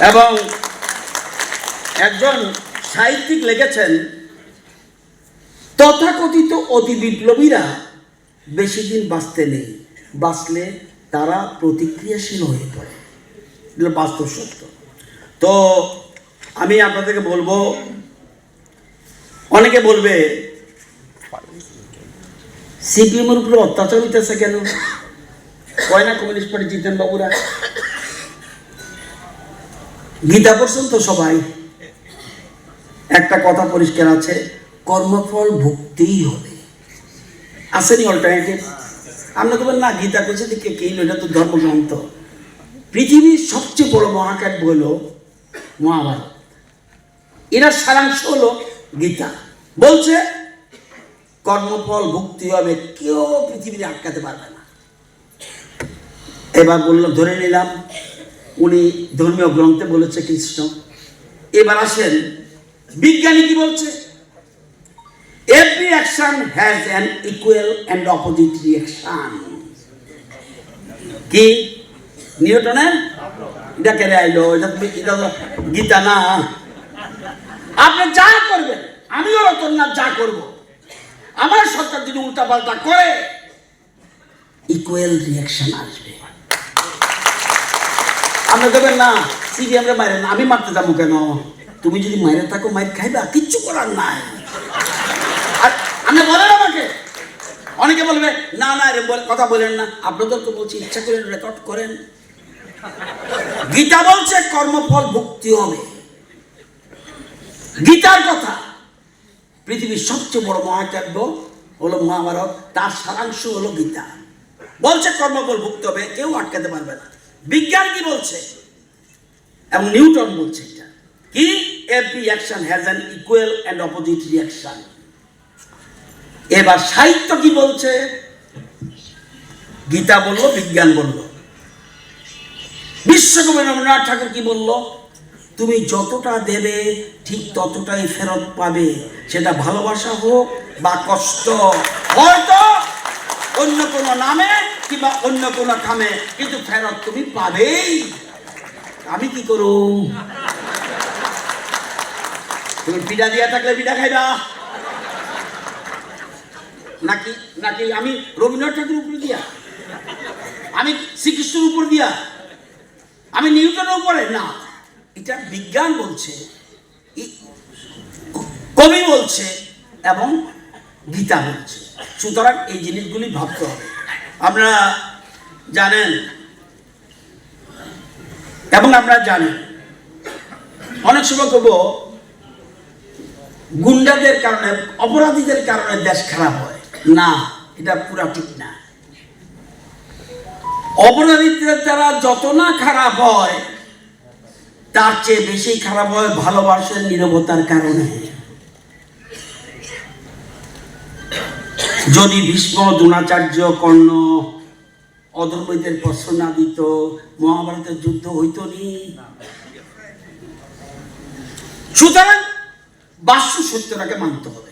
এবং একজন সাহিত্যিক লিখেছেন, তথাকথিত অতি বিপ্লবীরা বেশি দিন বাঁচতে নেই। বাঁচলে তারা প্রতিক্রিয়াশীল হয়ে পড়ে। এগুলো বাস্তব সত্য। তো আমি আপনাদেরকে বলব, অনেকে বলবে, সিপিএমের উপরে অত্যাচার হইতেছে কেন? কয় না কমিউনিস্ট পার্টি জিতেন বাবুরা গীতা পড়ছেন তো সবাই। একটা কথা পরিষ্কার আছে, কর্মফল ভুগতেই হবে। আসেনি অল্টারনেটিভ আমরা তো বলেন না, গীতা করছে দিকে কে এটা তো ধর্মগ্রন্থ পৃথিবীর সবচেয়ে বড় মহাকাব্য হলো মহাভারত। এরা সারাংশ হলো গীতা। বলছে, কর্মফল ভুক্তি হবে, কেউ পৃথিবীতে আটকাতে পারবে না। এবার বলল, ধরে নিলাম উনি ধর্মীয় গ্রন্থে বলেছে কৃষ্ণ। এবার আসেন, বিজ্ঞানী কি বলছে? Every action has an equal and opposite reaction কি? নিউটনের? এটা কেড়ে আইলো এটা এটা গীতা না। আপনি যা করবেন, আমিও রতন রতননাথ যা করব। আমার সরকার যদি উল্টাপাল্টা করে ইকুয়াল রিয়াকশন আসবে। আপনি দেবেন না। সিবিএমরে মারেন আমি মারতে যাব কেন? তুমি যদি মাইরে থাকো, মাইর খাইবা, কিচ্ছু করার নাই। আর আপনি বলেন আমাকে। অনেকে বলবে, না না রে কথা বলেন না। আপনাদের তো বলছি, ইচ্ছা করে রেকর্ড করেন। গীতা বলছে, কর্মফল ভুক্তি হবে। গীতার কথা। পৃথিবীর সবচেয়ে বড় মহাকাব্য হলো মহাভারত, তার সারাংশ হলো গীতা। বলছে, কর্মফল ভুক্ত হবে, কেউ আটকাতে পারবে না। বিজ্ঞান কি বলছে? এবং নিউটন বলছে এটা। কি? Every action has an equal and opposite reaction এবার সাহিত্য কি বলছে? গীতা বলল, বিজ্ঞান বলল। বিশ্বকবি রবীন্দ্রনাথ ঠাকুর কি বলল? তুমি যতটা দেবে, ঠিক ততটাই ফেরত পাবে। সেটা ভালোবাসা হোক বা কষ্ট। হয়তো অন্য কোনো নামে কিংবা অন্য কোনো কামে, কিন্তু ফেরত তুমি পাবেই। আমি কি করুম? তুমি পিঠা দিয়া থাকলে পিঠা খাইবা। নাকি নাকি আমি রবীন্দ্রনাথ ঠাকুরের উপরে দিয়া? আমি শ্রীকৃষ্ণের উপর দিয়া? আমি নিউটনের উপরে? না। এটা বিজ্ঞান বলছে কবি বলছে, এবং গীতা বলছে। সুতরাং এই জিনিসগুলি ভাবতে হবে। আমরা জানেন এবং আমরা জানি। অনেক সময় কব গুন্ডাদের কারণে, অপরাধীদের কারণে দেশ খারাপ হয়। না, এটা পুরা ঠিক না। অপরাধীদের দ্বারা যত না খারাপ হয়, তার চেয়ে বেশি খারাপ হয় ভালোবাসার নিরবতার কারণে। যদি ভীষ্ম দ্রোণাচার্য কর্ণ অধর্মীদের প্রশ্ন না দিত মহাভারতের যুদ্ধ হইত নি সুতরাং বাস্য সত্যটাকে মানতে হবে।